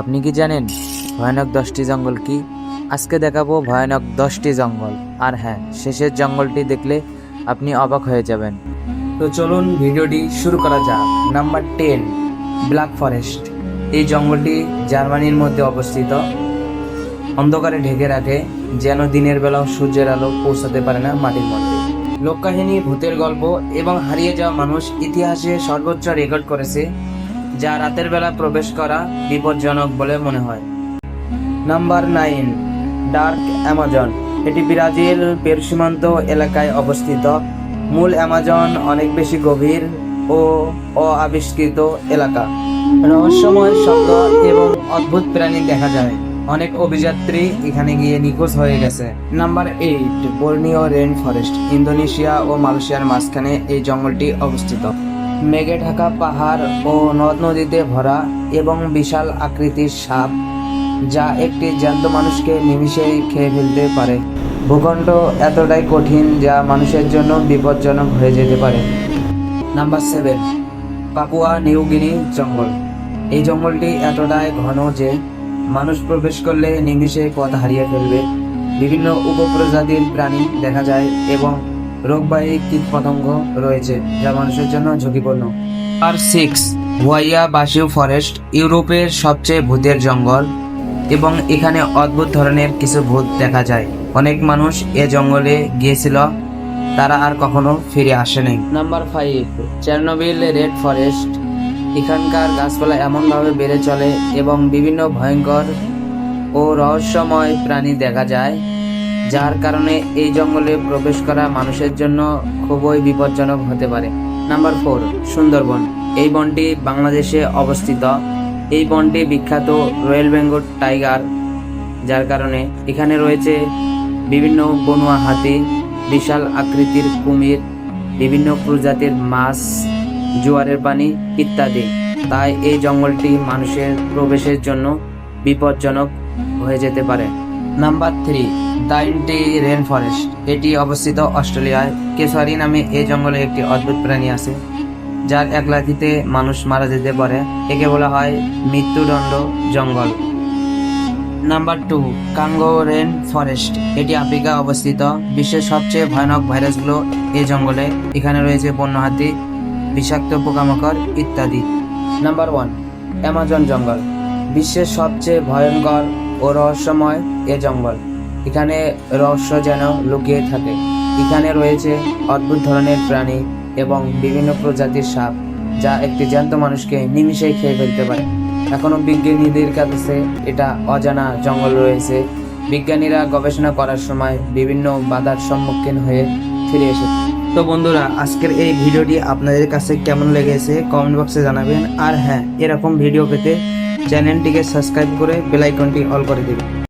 আপনি কি জানেন ভয়ানক দশটি জঙ্গল কি? আজকে দেখাবো ভয়ানক দশটি জঙ্গল। আর হ্যাঁ শেষের জঙ্গলটি দেখলে আপনি অবাক হয়ে যাবেন। তো চলুন ভিডিওটি শুরু করা যাক। Number ten, black forest. এই জঙ্গলটি জার্মানির মধ্যে অবস্থিত। অন্ধকারে ঢেকে রাখে, যেন দিনের বেলাও সূর্যের আলো পৌঁছাতে পারে না মাটির মধ্যে। লোককাহিনী, ভূতের গল্প এবং হারিয়ে যাওয়া মানুষ ইতিহাসে সর্বোচ্চ রেকর্ড করেছে যা রাতের বেলা প্রবেশ করা বিপজ্জনক বলে মনে হয়। Number nine, dark Amazon. এটি ব্রাজিল পেরু সীমান্ত এলাকায় অবস্থিত। মূল অ্যামাজন অনেক বেশি গভীর ও অআবিষ্কৃত এলাকা। রহস্যময় শব্দ এবং অদ্ভুত প্রাণী দেখা যায়। অনেক অভিযাত্রী এখানে গিয়ে নিখোঁজ হয়ে গেছে। Number eight Borneo rain forest Indonesia ও মালয়েশিয়ার মাঝখানে এই জঙ্গলটি অবস্থিত। মেঘে ঢাকা পাহাড় ও নদ নদীতে ভরা এবং বিশাল আকৃতির সাপ, যা একটি জ্যান্ত মানুষকে নিমিষেই খেয়ে ফেলতে পারে। ভূখণ্ড এতটাই কঠিন যা মানুষের জন্য বিপজ্জনক হয়ে যেতে পারে। Number seven, Papua New Guinea জঙ্গল। এই জঙ্গলটি এতটাই ঘন যে মানুষ প্রবেশ করলে নিমিষে পথ হারিয়ে ফেলবে। বিভিন্ন উপপ্রজাতির প্রাণী দেখা যায় এবং রোগবাহী কীটপতঙ্গ রয়েছে, যা মানুষের জন্য ঝুঁকিপূর্ণ। আর সিক্স ওয়াইয়া বাসিউ ফরেস্ট, ইউরোপের সবচেয়ে ভূতের জঙ্গল, এবং এখানে অদ্ভুত ধরনের কিছু ভূত দেখা যায়। অনেক মানুষ এ জঙ্গলে গিয়েছিল, তারা আর কখনো ফিরে আসেনি। Number five Chernobyl red forest এখানকার গাছপালা এমনভাবে বেড়ে চলে, এবং বিভিন্ন ভয়ঙ্কর ও রহস্যময় প্রাণী দেখা যায়। যার কারণে এই জঙ্গলে প্রবেশ করা মানুষের জন্য খুবই বিপজ্জনক হতে পারে। Number four, Sundarban. এই বনটি বাংলাদেশে অবস্থিত। এই বনটি বিখ্যাত রয়্যাল বেঙ্গল টাইগার, যার কারণে এখানে রয়েছে বিভিন্ন বনুয়া হাতি, বিশাল আকৃতির কুমির, বিভিন্ন প্রজাতির মাছ, জোয়ারের পানি ইত্যাদি। তাই এই জঙ্গলটি মানুষের প্রবেশের জন্য বিপজ্জনক হয়ে যেতে পারে। Number three Daintree rain forest এটি অবস্থিত অস্ট্রেলিয়ায় কেশারি নামে এই জঙ্গলে একটি অদ্ভুত প্রাণী আছে, যার এক লাঠিতে মানুষ মারা যেতে পারে। একে বলা হয় মৃত্যুদণ্ড জঙ্গল। Number two Congo rain forest এটি আফ্রিকা অবস্থিত। বিশ্বের সবচেয়ে ভয়ানক ভাইরাসগুলো এই জঙ্গলে। এখানে রয়েছে বন্য হাতি, বিষাক্ত পোকামাকড় ইত্যাদি। নাম্বার ওয়ান অ্যামাজন জঙ্গল। বিশ্বের সবচেয়ে ভয়ঙ্কর ও রহস্যময় এ জঙ্গল। এখানে রহস্য যেন লুকিয়ে থাকে। এখানে রয়েছে অদ্ভুত ধরনের প্রাণী এবং বিভিন্ন প্রজাতির সাপ, যা একটি জ্যান্ত মানুষকে নিমিষেই খেয়ে ফেলতে পারে। এখনও বিজ্ঞানীদের কাছে এটা অজানা জঙ্গল রয়েছে। বিজ্ঞানীরা গবেষণা করার সময় বিভিন্ন বাধার সম্মুখীন হয়ে ফিরে এসেছে। তো বন্ধুরা, আজকের এই ভিডিওটি আপনাদের কাছে কেমন লেগেছে? কমেন্ট বক্সে জানাবেন। আর হ্যাঁ এরকম ভিডিও পেতে চ্যানেলটিকে সাবস্ক্রাইব করে বেলাইকনটি অল করে দিবেন